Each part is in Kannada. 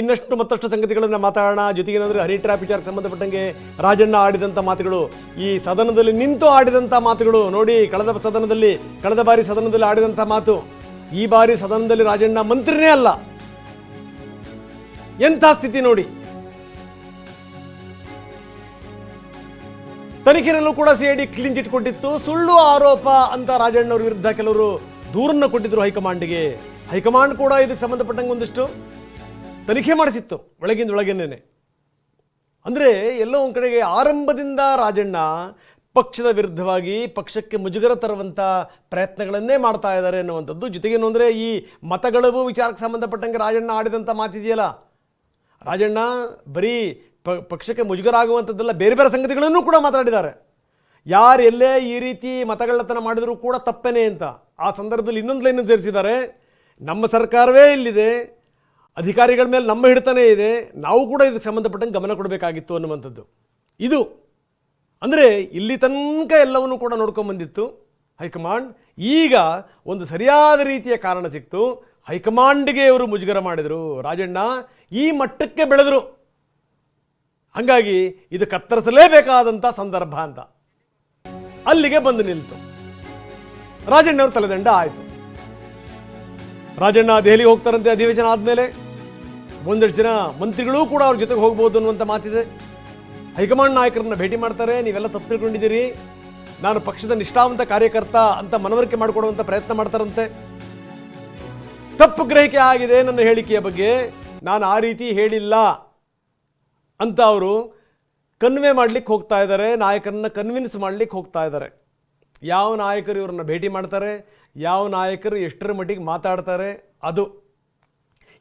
ಇನ್ನಷ್ಟು ಮತ್ತಷ್ಟು ಸಂಗತಿಗಳನ್ನು ಮಾತಾಡೋಣ. ಜೊತೆಗೆ ಏನಂದ್ರೆ ಹರಿ ಟ್ರ್ಯಾಪ್ ವಿಚಾರಕ್ಕೆ ಸಂಬಂಧಪಟ್ಟಂಗೆ ರಾಜಣ್ಣ ಆಡಿದಂಥ ಮಾತುಗಳು, ಈ ಸದನದಲ್ಲಿ ನಿಂತು ಆಡಿದಂಥ ಮಾತುಗಳು, ನೋಡಿ ಕಳೆದ ಸದನದಲ್ಲಿ, ಕಳೆದ ಬಾರಿ ಸದನದಲ್ಲಿ ಆಡಿದಂಥ ಮಾತು, ಈ ಬಾರಿ ಸದನದಲ್ಲಿ ರಾಜಣ್ಣ ಮಂತ್ರಿನೇ ಅಲ್ಲ. ಎಂಥ ಸ್ಥಿತಿ ನೋಡಿ. ತನಿಖೆಯಲ್ಲೂ ಕೂಡ ಸಿಐಡಿ ಕ್ಲೀನ್ ಚಿಟ್ ಕೊಟ್ಟಿತ್ತು. ಸುಳ್ಳು ಆರೋಪ ಅಂತ ರಾಜಣ್ಣವ್ರ ವಿರುದ್ಧ ಕೆಲವರು ದೂರನ್ನ ಕೊಟ್ಟಿದ್ರು ಹೈಕಮಾಂಡ್ಗೆ. ಹೈಕಮಾಂಡ್ ಕೂಡ ಇದಕ್ಕೆ ಸಂಬಂಧಪಟ್ಟಂಗೆ ಒಂದಿಷ್ಟು ತನಿಖೆ ಮಾಡಿಸಿತ್ತು ಒಳಗಿಂದ ಒಳಗೇನೆ ಅಂದರೆ ಎಲ್ಲೋ ಒಂದು ಕಡೆಗೆ ಆರಂಭದಿಂದ ರಾಜಣ್ಣ ಪಕ್ಷದ ವಿರುದ್ಧವಾಗಿ ಪಕ್ಷಕ್ಕೆ ಮುಜುಗರ ತರುವಂಥ ಪ್ರಯತ್ನಗಳನ್ನೇ ಮಾಡ್ತಾ ಇದ್ದಾರೆ ಅನ್ನುವಂಥದ್ದು. ಜೊತೆಗೇನು ಅಂದರೆ ಈ ಮತಗಳವು ವಿಚಾರಕ್ಕೆ ಸಂಬಂಧಪಟ್ಟಂಗೆ ರಾಜಣ್ಣ ಆಡಿದಂಥ ಮಾತಿದೆಯಲ್ಲ. ರಾಜಣ್ಣ ಬರೀ ಪಕ್ಷಕ್ಕೆ ಮುಜುಗರ ಆಗುವಂಥದ್ದೆಲ್ಲ ಬೇರೆ ಬೇರೆ ಸಂಗತಿಗಳನ್ನು ಕೂಡ ಮಾತಾಡಿದ್ದಾರೆ. ಯಾರು ಎಲ್ಲೇ ಈ ರೀತಿ ಮತಗಳತನ ಮಾಡಿದರೂ ಕೂಡ ತಪ್ಪೇನೆ ಅಂತ ಆ ಸಂದರ್ಭದಲ್ಲಿ ಇನ್ನೊಂದು ಲೈನ್ ಸೇರಿಸಿದ್ದಾರೆ. ನಮ್ಮ ಸರ್ಕಾರವೇ ಇಲ್ಲಿದೆ. ಅಧಿಕಾರಿಗಳ ಮೇಲೆ ನಮ್ಮ ಹಿಡಿತನೇ ಇದೆ, ನಾವು ಕೂಡ ಇದಕ್ಕೆ ಸಂಬಂಧಪಟ್ಟಂಗೆ ಗಮನ ಕೊಡಬೇಕಾಗಿತ್ತು ಅನ್ನುವಂಥದ್ದು. ಇದು ಅಂದರೆ ಇಲ್ಲಿ ತನಕ ಎಲ್ಲವನ್ನು ಕೂಡ ನೋಡ್ಕೊಂಬಂದಿತ್ತು ಹೈಕಮಾಂಡ್. ಈಗ ಒಂದು ಸರಿಯಾದ ರೀತಿಯ ಕಾರಣ ಸಿಕ್ತು. ಹೈಕಮಾಂಡ್ಗೆ ಅವರು ಮುಜುಗರ ಮಾಡಿದರು. ರಾಜಣ್ಣ, ಈ ಮಟ್ಟಕ್ಕೆ ಬೆಳೆದರು. ಹಾಗಾಗಿ ಇದು ಕತ್ತರಿಸಲೇಬೇಕಾದಂಥ ಸಂದರ್ಭ ಅಂತ. ಅಲ್ಲಿಗೆ ಬಂದು ನಿಲ್ತು. ರಾಜಣ್ಣವ್ರ ತಲೆದಂಡ ಆಯಿತು. ರಾಜಣ್ಣ ದೆಹಲಿಗೆ ಹೋಗ್ತಾರಂತೆ ಅಧಿವೇಶನ ಆದಮೇಲೆ. ಒಂದಷ್ಟು ಜನ ಮಂತ್ರಿಗಳೂ ಕೂಡ ಅವ್ರ ಜೊತೆಗೆ ಹೋಗ್ಬೋದು ಅನ್ನುವಂಥ ಮಾತಿದೆ. ಹೈಕಮಾಂಡ್ ನಾಯಕರನ್ನ ಭೇಟಿ ಮಾಡ್ತಾರೆ. ನೀವೆಲ್ಲ ತಪ್ಪು ತಿಳ್ಕೊಂಡಿದ್ದೀರಿ. ನಾನು ಪಕ್ಷದ ನಿಷ್ಠಾವಂತ ಕಾರ್ಯಕರ್ತ ಅಂತ ಮನವರಿಕೆ ಮಾಡಿಕೊಡುವಂಥ ಪ್ರಯತ್ನ ಮಾಡ್ತಾರಂತೆ. ತಪ್ಪು ಗ್ರಹಿಕೆ ಆಗಿದೆ ನನ್ನ ಹೇಳಿಕೆಯ ಬಗ್ಗೆ. ನಾನು ಆ ರೀತಿ ಹೇಳಿಲ್ಲ ಅಂತ ಅವರು ಕನ್ವೆ ಮಾಡ್ಲಿಕ್ಕೆ ಹೋಗ್ತಾ ಇದ್ದಾರೆ. ನಾಯಕರನ್ನ ಕನ್ವಿನ್ಸ್ ಮಾಡ್ಲಿಕ್ಕೆ ಹೋಗ್ತಾ ಇದ್ದಾರೆ. ಯಾವ ನಾಯಕರು ಇವರನ್ನ ಭೇಟಿ ಮಾಡ್ತಾರೆ? ಯಾವ ನಾಯಕರು ಎಷ್ಟರ ಮಟ್ಟಿಗೆ ಮಾತಾಡ್ತಾರೆ? ಅದು.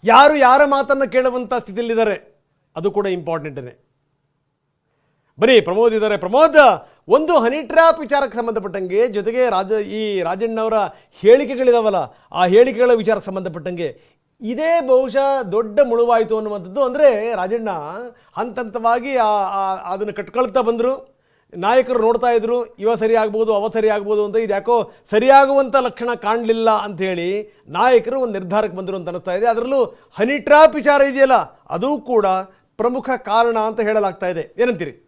ಯಾರು ಯಾರ ಮಾತನ್ನು ಕೇಳುವಂಥ ಸ್ಥಿತಿಯಲ್ಲಿದ್ದಾರೆ? ಅದು ಕೂಡ ಇಂಪಾರ್ಟೆಂಟೇ ಬರೀ ಪ್ರಮೋದ್ ಇದ್ದಾರೆ. ಪ್ರಮೋದ್, ಒಂದು ಹನಿ ಟ್ರ್ಯಾಪ್ ವಿಚಾರಕ್ಕೆ ಸಂಬಂಧಪಟ್ಟಂಗೆ, ಜೊತೆಗೆ ರಾಜ, ಈ ರಾಜಣ್ಣವರ ಹೇಳಿಕೆಗಳಿದಾವಲ್ಲ, ಆ ಹೇಳಿಕೆಗಳ ವಿಚಾರಕ್ಕೆ ಸಂಬಂಧಪಟ್ಟಂಗೆ, ಇದೇ ಬಹುಶಃ ದೊಡ್ಡ ಮುಳುವಾಯಿತು ಅನ್ನುವಂಥದ್ದು ಅಂದರೆ ರಾಜಣ್ಣ ಹಂತ ಹಂತವಾಗಿ ಅದನ್ನು ಕಟ್ಕೊಳ್ತಾ ಬಂದರು. ನಾಯಕರು ನೋಡ್ತಾ ಇದ್ರು, ಇವ ಸರಿ ಆಗ್ಬೋದು, ಅವ ಸರಿ ಆಗ್ಬೋದು ಅಂತ ಇದು ಯಾಕೋ ಸರಿಯಾಗುವಂಥ ಲಕ್ಷಣ ಕಾಣಲಿಲ್ಲ ಅಂಥೇಳಿ ನಾಯಕರು ಒಂದು ನಿರ್ಧಾರಕ್ಕೆ ಬಂದರು ಅಂತ ಅನಿಸ್ತಾ ಇದೆ. ಅದರಲ್ಲೂ ಹನಿಟ್ರಾಪ್ ವಿಚಾರ ಇದೆಯಲ್ಲ, ಅದು ಕೂಡ ಪ್ರಮುಖ ಕಾರಣ ಅಂತ ಹೇಳಲಾಗ್ತಾ ಇದೆ. ಏನಂತೀರಿ?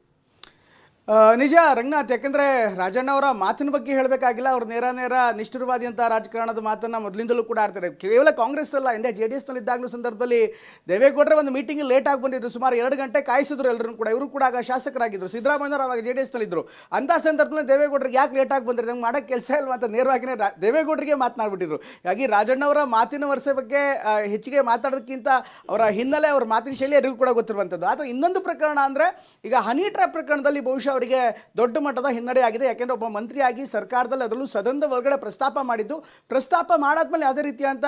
ನಿಜ, ರಂಗನಾಥ್, ಯಾಕಂದರೆ ರಾಜಣ್ಣ ಅವರ ಮಾತಿನ ಬಗ್ಗೆ ಹೇಳಬೇಕಾಗಿಲ್ಲ. ಅವ್ರು ನೇರ ನೇರ ನಿಷ್ಠುರವಾದಿ ಅಂತ ರಾಜಕಾರಣದ ಮಾತನ್ನ ಮೊದಲಿಂದಲೂ ಕೂಡ ಆಡ್ತಾರೆ. ಕೇವಲ ಕಾಂಗ್ರೆಸ್ ಅಲ್ಲ, ಇಂಡಿಯಾ ಜೆ ಡಿ ಎಸ್ನಲ್ಲಿ ಇದ್ದಾಗಲೂ ಸಂದರ್ಭದಲ್ಲಿ ದೇವೇಗೌಡರ ಒಂದು ಮೀಟಿಂಗ್ ಲೇಟ್ ಆಗಿ ಬಂದಿದ್ರು. ಸುಮಾರು ಎರಡು ಗಂಟೆ ಕಾಯಿಸಿದ್ರು ಎಲ್ಲರೂ ಕೂಡ. ಇವರು ಕೂಡ ಆಗ ಶಾಸಕರಾಗಿದ್ದರು ಸಿದ್ದರಾಮಯ್ಯವರು ಅವಾಗ ಜೆ ಡಿ ಎಸ್ನಲ್ಲಿದ್ದರು ಅಂಥ ಸಂದರ್ಭದಲ್ಲಿ ದೇವೇಗೌಡರಿಗೆ ಯಾಕೆ ಲೇಟ್ ಆಗಿ ಬಂದರೆ ನಂಗೆ ಮಾಡೋಕ್ಕೆ ಕೆಲಸ ಇಲ್ಲ ಅಂತ ನೇರವಾಗಿನೇ ರಾ- ದೇವೇಗೌಡರಿಗೆ ಮಾತನಾಡ್ಬಿಟ್ಟಿದ್ರು. ಹಾಗಾಗಿ ರಾಜಣ್ಣ ಅವರ ಮಾತಿನ ವರ್ಷ ಬಗ್ಗೆ ಹೆಚ್ಚಿಗೆ ಮಾತಾಡೋದಕ್ಕಿಂತ ಅವರ ಹಿನ್ನೆಲೆ ಅವರ ಮಾತಿನ ಶೈಲಿ ಎಲ್ಲರಿಗೂ ಕೂಡ ಗೊತ್ತಿರುವಂಥದ್ದು. ಆದರೆ ಇನ್ನೊಂದು ಪ್ರಕರಣ ಅಂದರೆ, ಈಗ ಹನಿ ಟ್ರ್ಯಾಪ್ ಪ್ರಕರಣದಲ್ಲಿ ಬಹುಶಃ ಅವರಿಗೆ ದೊಡ್ಡ ಮಟ್ಟದ ಹಿನ್ನಡೆ ಆಗಿದೆ. ಯಾಕೆಂದರೆ ಒಬ್ಬ ಮಂತ್ರಿಯಾಗಿ ಸರ್ಕಾರದಲ್ಲಿ ಅದರಲ್ಲೂ ಸದನದ ಒಳಗಡೆ ಪ್ರಸ್ತಾಪ ಮಾಡಿದ್ದು. ಪ್ರಸ್ತಾಪ ಮಾಡಾದ್ಮೇಲೆ ಯಾವುದೇ ರೀತಿಯಂಥ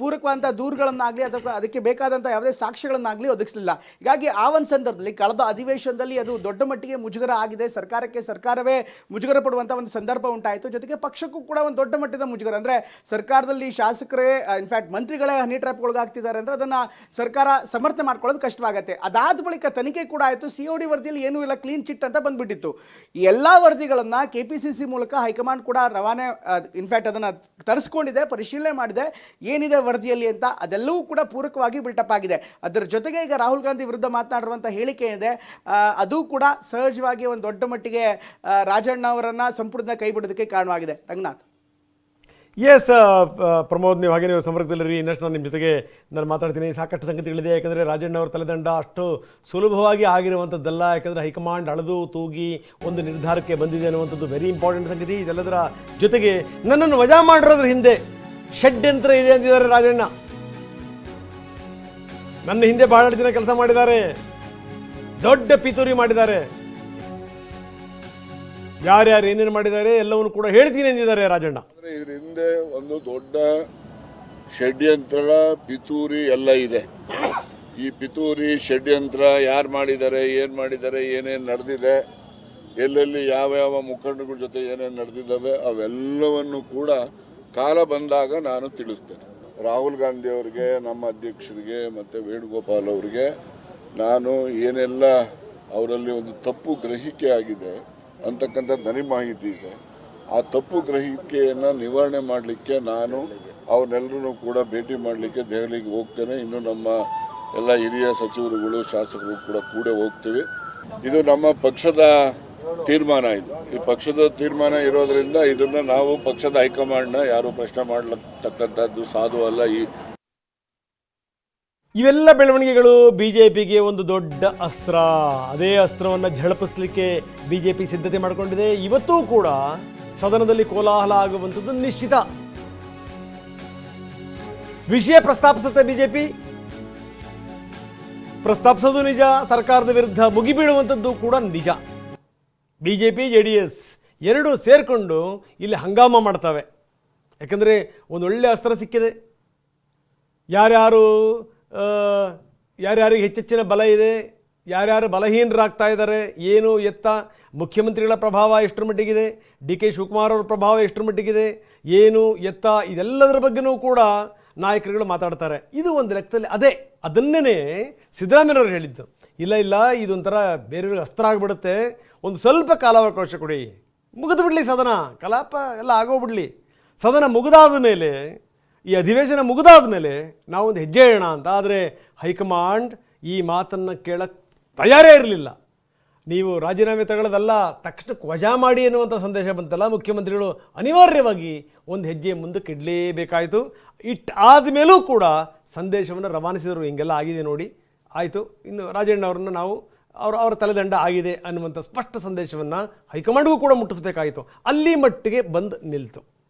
ಪೂರಕವಾದಂಥ ದೂರುಗಳನ್ನಾಗಲಿ ಅಥವಾ ಅದಕ್ಕೆ ಬೇಕಾದಂಥ ಯಾವುದೇ ಸಾಕ್ಷ್ಯಗಳನ್ನಾಗಲಿ ಒದಗಿಸಲಿಲ್ಲ. ಹೀಗಾಗಿ ಆ ಒಂದು ಸಂದರ್ಭದಲ್ಲಿ ಕಳೆದ ಅಧಿವೇಶನದಲ್ಲಿ ಅದು ದೊಡ್ಡ ಮಟ್ಟಿಗೆ ಮುಜುಗರ ಆಗಿದೆ. ಸರ್ಕಾರಕ್ಕೆ ಸರ್ಕಾರವೇ ಮುಜುಗರ ಪಡುವಂಥ ಒಂದು ಸಂದರ್ಭ ಉಂಟಾಯಿತು. ಜೊತೆಗೆ ಪಕ್ಷಕ್ಕೂ ಕೂಡ ಒಂದು ದೊಡ್ಡ ಮಟ್ಟದ ಮುಜುಗರ. ಅಂದರೆ ಸರ್ಕಾರದಲ್ಲಿ ಶಾಸಕರೇ ಇನ್ಫ್ಯಾಕ್ಟ್ ಮಂತ್ರಿಗಳೇ ಹನಿ ಟ್ರ್ಯಾಪ್ಗೊಳಗಾಗ್ತಿದ್ದಾರೆ ಅಂದರೆ ಅದನ್ನು ಸರ್ಕಾರ ಸಮರ್ಥನೆ ಮಾಡ್ಕೊಳ್ಳೋದು ಕಷ್ಟವಾಗುತ್ತೆ. ಅದಾದ ಬಳಿಕ ತನಿಖೆ ಕೂಡ ಆಯಿತು. ಸಿ ಒ ಡಿ ವರದಿಯಲ್ಲಿ ಏನೂ ಇಲ್ಲ. ಕ್ಲೀನ್ ಚಿಟ್ ಅಂತ ಬಂದ್ಬಿಟ್ಟಿತ್ತು ಈ ಎಲ್ಲ ವರದಿಗಳನ್ನು ಕೆ ಪಿ ಸಿ ಸಿ ಮೂಲಕ ಹೈಕಮಾಂಡ್ ಕೂಡ ರವಾನೆ ಇನ್ಫ್ಯಾಕ್ಟ್ ಅದನ್ನು ತರಿಸ್ಕೊಂಡಿದೆ, ಪರಿಶೀಲನೆ ಮಾಡಿದೆ. ಏನಿದೆ ವರದಿಯಲ್ಲಿ ಅಂತ ಅದೆಲ್ಲವೂ ಕೂಡ ಪೂರಕವಾಗಿ ಬಿಲ್ಟಪ್ ಆಗಿದೆ. ಅದರ ಜೊತೆಗೆ ಈಗ ರಾಹುಲ್ ಗಾಂಧಿ ವಿರುದ್ಧ ಮಾತನಾಡುವಂಥ ಹೇಳಿಕೆ ಇದೆ. ಅದು ಕೂಡ ಸಹಜವಾಗಿ ಒಂದು ದೊಡ್ಡ ಮಟ್ಟಿಗೆ ರಾಜಣ್ಣ ಅವರನ್ನು ಸಂಪೂರ್ಣ ಕೈಬಿಡೋದಕ್ಕೆ ಕಾರಣವಾಗಿದೆ. ರಂಗನಾಥ್. ಎಸ್ ಪ್ರಮೋದ್, ನೀವು ಹಾಗೆ ನೀವು ಸಂಪರ್ಕದಲ್ಲಿರಿ. ಇನ್ನಷ್ಟು ನಾನು ನಿಮ್ಮ ಜೊತೆಗೆ ನಾನು ಮಾತಾಡ್ತೀನಿ. ಸಾಕಷ್ಟು ಸಂಗತಿಗಳಿದೆ. ಯಾಕಂದರೆ ರಾಜಣ್ಣ ಅವರ ತಲೆದಂಡ ಅಷ್ಟು ಸುಲಭವಾಗಿ ಆಗಿರುವಂಥದ್ದಲ್ಲ. ಯಾಕಂದರೆ ಹೈಕಮಾಂಡ್ ಅಳೆದು ತೂಗಿ ಒಂದು ನಿರ್ಧಾರಕ್ಕೆ ಬಂದಿದೆ ಅನ್ನುವಂಥದ್ದು ವೆರಿ ಇಂಪಾರ್ಟೆಂಟ್ ಸಂಗತಿ. ಇದೆಲ್ಲದರ ಜೊತೆಗೆ ನನ್ನನ್ನು ವಜಾ ಮಾಡಿರೋದ್ರ ಹಿಂದೆ ಷಡ್ಯಂತ್ರ ಇದೆ ಅಂತಿದ್ದಾರೆ ರಾಜಣ್ಣ. ನನ್ನ ಹಿಂದೆ ಬಹಳ ಜನ ಕೆಲಸ ಮಾಡಿದ್ದಾರೆ. ದೊಡ್ಡ ಪಿತೂರಿ ಮಾಡಿದ್ದಾರೆ. ಯಾರ್ಯಾರು ಏನೇನು ಮಾಡಿದ್ದಾರೆ ಎಲ್ಲವನ್ನು ಕೂಡ ಹೇಳ್ತೀನಿ ಎಂದಿದ್ದಾರೆ ರಾಜಣ್ಣ. ಇದ್ರ ಹಿಂದೆ ಒಂದು ದೊಡ್ಡ ಷಡ್ಯಂತ್ರ ಪಿತೂರಿ ಎಲ್ಲ ಇದೆ. ಈ ಪಿತೂರಿ ಷಡ್ಯಂತ್ರ ಯಾರು ಮಾಡಿದ್ದಾರೆ, ಏನು ಮಾಡಿದ್ದಾರೆ, ಏನೇನು ನಡೆದಿದೆ, ಎಲ್ಲೆಲ್ಲಿ ಯಾವ ಯಾವ ಮುಖಂಡಗಳ ಜೊತೆ ಏನೇನು ನಡೆದಿದ್ದಾವೆ, ಅವೆಲ್ಲವನ್ನು ಕೂಡ ಕಾಲ ಬಂದಾಗ ನಾನು ತಿಳಿಸ್ತೇನೆ. ರಾಹುಲ್ ಗಾಂಧಿ ಅವರಿಗೆ, ನಮ್ಮ ಅಧ್ಯಕ್ಷರಿಗೆ ಮತ್ತು ವೇಣುಗೋಪಾಲ್ ಅವರಿಗೆ ನಾನು ಏನೆಲ್ಲ ಅವರಲ್ಲಿ ಒಂದು ತಪ್ಪು ಗ್ರಹಿಕೆ ಆಗಿದೆ ಅಂತಕ್ಕಂಥ ನನಗೆ ಮಾಹಿತಿ ಇದೆ. ಆ ತಪ್ಪು ಗ್ರಹಿಕೆಯನ್ನು ನಿವಾರಣೆ ಮಾಡಲಿಕ್ಕೆ ನಾನು ಅವನ್ನೆಲ್ಲರೂ ಕೂಡ ಭೇಟಿ ಮಾಡಲಿಕ್ಕೆ ದೆಹಲಿಗೆ ಹೋಗ್ತೇನೆ. ಇನ್ನು ನಮ್ಮ ಎಲ್ಲ ಹಿರಿಯ ಸಚಿವರುಗಳು, ಶಾಸಕರು ಕೂಡ ಕೂಡ ಹೋಗ್ತೀವಿ. ಇದು ನಮ್ಮ ಪಕ್ಷದ ತೀರ್ಮಾನ ಇದು. ಈ ಪಕ್ಷದ ತೀರ್ಮಾನ ಇರೋದರಿಂದ ಇದನ್ನು ನಾವು ಪಕ್ಷದ ಹೈಕಮಾಂಡ್ನ ಯಾರು ಪ್ರಶ್ನೆ ಮಾಡ್ಲತಕ್ಕಂಥದ್ದು ಸಾಧು ಅಲ್ಲ, ಈ ಇವೆಲ್ಲ ಬೆಳವಣಿಗೆಗಳು ಬಿ ಜೆ ಪಿಗೆ ಒಂದು ದೊಡ್ಡ ಅಸ್ತ್ರ. ಅದೇ ಅಸ್ತ್ರವನ್ನು ಝಳಪಿಸಲಿಕ್ಕೆ ಬಿ ಜೆ ಪಿ ಸಿದ್ಧತೆ ಮಾಡಿಕೊಂಡಿದೆ. ಇವತ್ತೂ ಕೂಡ ಸದನದಲ್ಲಿ ಕೋಲಾಹಲ ಆಗುವಂಥದ್ದು ನಿಶ್ಚಿತ. ವಿಷಯ ಪ್ರಸ್ತಾಪಿಸುತ್ತೆ ಬಿಜೆಪಿ. ಪ್ರಸ್ತಾಪಿಸೋದು ನಿಜ, ಸರ್ಕಾರದ ವಿರುದ್ಧ ಮುಗಿಬೀಳುವಂಥದ್ದು ಕೂಡ ನಿಜ. B J P J D S ಎರಡೂ ಸೇರಿಕೊಂಡು ಇಲ್ಲಿ ಹಂಗಾಮ ಮಾಡ್ತವೆ. ಯಾಕಂದರೆ ಒಂದು ಒಳ್ಳೆ ಅಸ್ತ್ರ ಸಿಕ್ಕಿದೆ. ಯಾರ್ಯಾರು ಯಾರ್ಯಾರಿಗೆ ಹೆಚ್ಚೆಚ್ಚಿನ ಬಲ ಇದೆ, ಯಾರ್ಯಾರು ಬಲಹೀನರಾಗ್ತಾ ಇದ್ದಾರೆ, ಏನು ಎತ್ತ, ಮುಖ್ಯಮಂತ್ರಿಗಳ ಪ್ರಭಾವ ಎಷ್ಟರ ಮಟ್ಟಿಗಿದೆ, ಡಿ ಕೆ ಶಿವಕುಮಾರ್ ಅವರ ಪ್ರಭಾವ ಎಷ್ಟರ ಮಟ್ಟಿಗಿದೆ, ಏನು ಎತ್ತ, ಇದೆಲ್ಲದರ ಬಗ್ಗೆನೂ ಕೂಡ ನಾಯಕರುಗಳು ಮಾತಾಡ್ತಾರೆ. ಇದು ಒಂದು ಲೆಕ್ಕದಲ್ಲಿ ಅದೇ ಅದನ್ನೇ ಸಿದ್ದರಾಮಯ್ಯವರು ಹೇಳಿದ್ದು. ಇಲ್ಲ ಇಲ್ಲ, ಇದೊಂಥರ ಬೇರೆಯವ್ರಿಗೆ ಅಸ್ತ್ರ ಆಗಿಬಿಡುತ್ತೆ, ಒಂದು ಸ್ವಲ್ಪ ಕಾಲಾವಕಾಶ ಕೊಡಿ. ಮುಗಿದು ಬಿಡಲಿ ಸದನ, ಕಲಾಪ ಎಲ್ಲ ಆಗೋಗ್ಬಿಡಲಿ. ಸದನ ಮುಗಿದಾದ ಮೇಲೆ ಈ ಅಧಿವೇಶನ ಮುಗಿದಾದ ಮೇಲೆ ನಾವೊಂದು ಹೆಜ್ಜೆ ಇಡೋಣ ಅಂತ. ಆದರೆ ಹೈಕಮಾಂಡ್ ಈ ಮಾತನ್ನು ಕೇಳಕ್ಕೆ ತಯಾರೇ ಇರಲಿಲ್ಲ. ನೀವು ರಾಜೀನಾಮೆ ತಗೊಳ್ಳೋದಲ್ಲ, ತಕ್ಷಣಕ್ಕೆ ವಜಾ ಮಾಡಿ ಎನ್ನುವಂಥ ಸಂದೇಶ ಬಂತಲ್ಲ ಮುಖ್ಯಮಂತ್ರಿಗಳು. ಅನಿವಾರ್ಯವಾಗಿ ಒಂದು ಹೆಜ್ಜೆ ಮುಂದಕ್ಕೆ ಇಡಲೇಬೇಕಾಯಿತು. ಇಟ್ ಆದಮೇಲೂ ಕೂಡ ಸಂದೇಶವನ್ನು ರವಾನಿಸಿದರು. ಹಿಂಗೆಲ್ಲ ಆಗಿದೆ ನೋಡಿ. ಆಯಿತು. ಇನ್ನು ರಾಜಣ್ಣ ಅವರನ್ನು ನಾವು ಅವ್ರ, ಅವರ ತಲೆದಂಡ ಆಗಿದೆ ಅನ್ನುವಂಥ ಸ್ಪಷ್ಟ ಸಂದೇಶವನ್ನು ಹೈಕಮಾಂಡ್ಗೂ ಕೂಡ ಮುಟ್ಟಿಸ್ಬೇಕಾಯಿತು. ಅಲ್ಲಿ ಮಟ್ಟಿಗೆ ಬಂದು ನಿಲ್ತು.